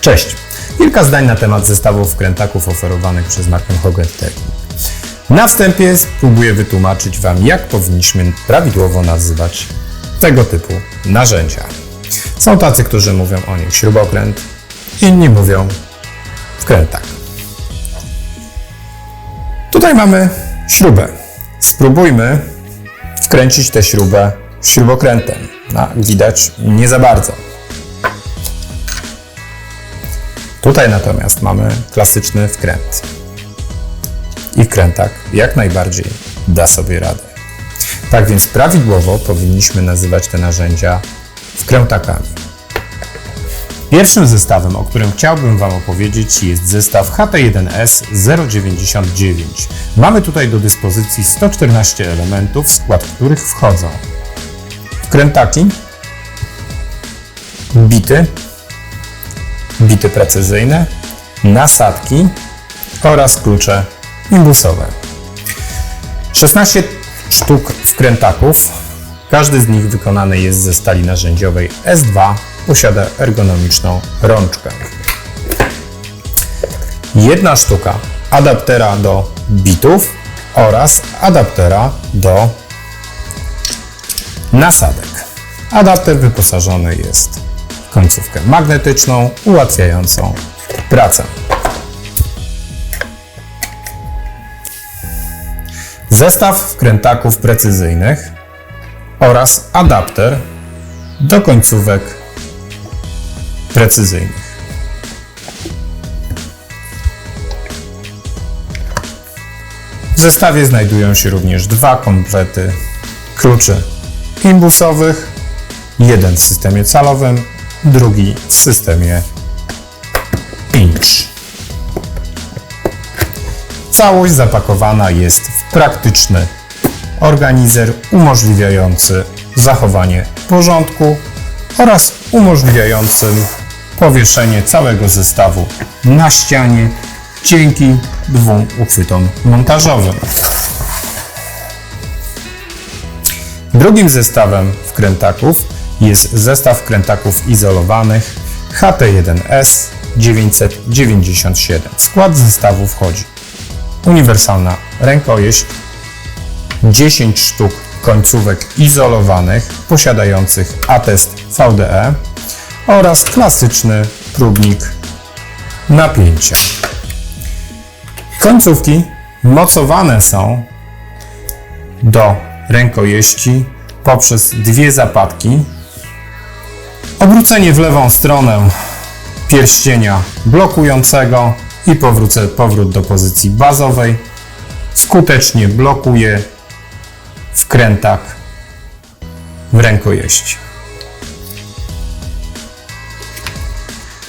Cześć! Kilka zdań na temat zestawów wkrętaków oferowanych przez markę Hogan Technik. Na wstępie spróbuję wytłumaczyć Wam, jak powinniśmy prawidłowo nazywać tego typu narzędzia. Są tacy, którzy mówią o nich śrubokręt, inni mówią wkrętak. Tutaj mamy śrubę. Spróbujmy wkręcić tę śrubę śrubokrętem. No, widać, nie za bardzo. Tutaj natomiast mamy klasyczny wkręt. I wkrętak jak najbardziej da sobie radę. Tak więc prawidłowo powinniśmy nazywać te narzędzia wkrętakami. Pierwszym zestawem, o którym chciałbym Wam opowiedzieć, jest zestaw HT1S 099. Mamy tutaj do dyspozycji 114 elementów, w skład których wchodzą wkrętaki, bity, bity precyzyjne, nasadki oraz klucze imbusowe. 16 sztuk wkrętaków. Każdy z nich wykonany jest ze stali narzędziowej S2. Posiada ergonomiczną rączkę. Jedna sztuka adaptera do bitów oraz adaptera do nasadek. Adapter wyposażony jest końcówkę magnetyczną, ułatwiającą pracę. Zestaw wkrętaków precyzyjnych oraz adapter do końcówek precyzyjnych. W zestawie znajdują się również dwa komplety kluczy imbusowych, jeden w systemie calowym, drugi w systemie inch. Całość zapakowana jest w praktyczny organizer umożliwiający zachowanie porządku oraz umożliwiającym powieszenie całego zestawu na ścianie dzięki dwóm uchwytom montażowym. Drugim zestawem wkrętaków jest zestaw wkrętaków izolowanych HT1S 997. W skład zestawu wchodzi uniwersalna rękojeść, 10 sztuk końcówek izolowanych posiadających atest VDE oraz klasyczny próbnik napięcia. Końcówki mocowane są do rękojeści poprzez dwie zapadki, obrócenie w lewą stronę pierścienia blokującego i powrócę, powrót do pozycji bazowej skutecznie blokuje wkrętak w rękojeści.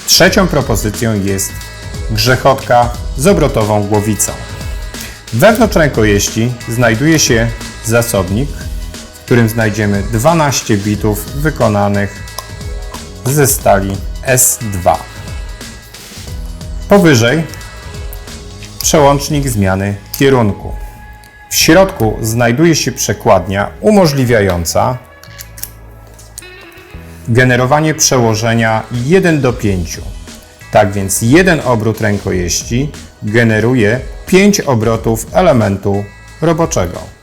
Trzecią propozycją jest grzechotka z obrotową głowicą. Wewnątrz rękojeści znajduje się zasobnik, w którym znajdziemy 12 bitów wykonanych ze stali S2. Powyżej przełącznik zmiany kierunku. W środku znajduje się przekładnia umożliwiająca generowanie przełożenia 1 do 5. Tak więc jeden obrót rękojeści generuje 5 obrotów elementu roboczego.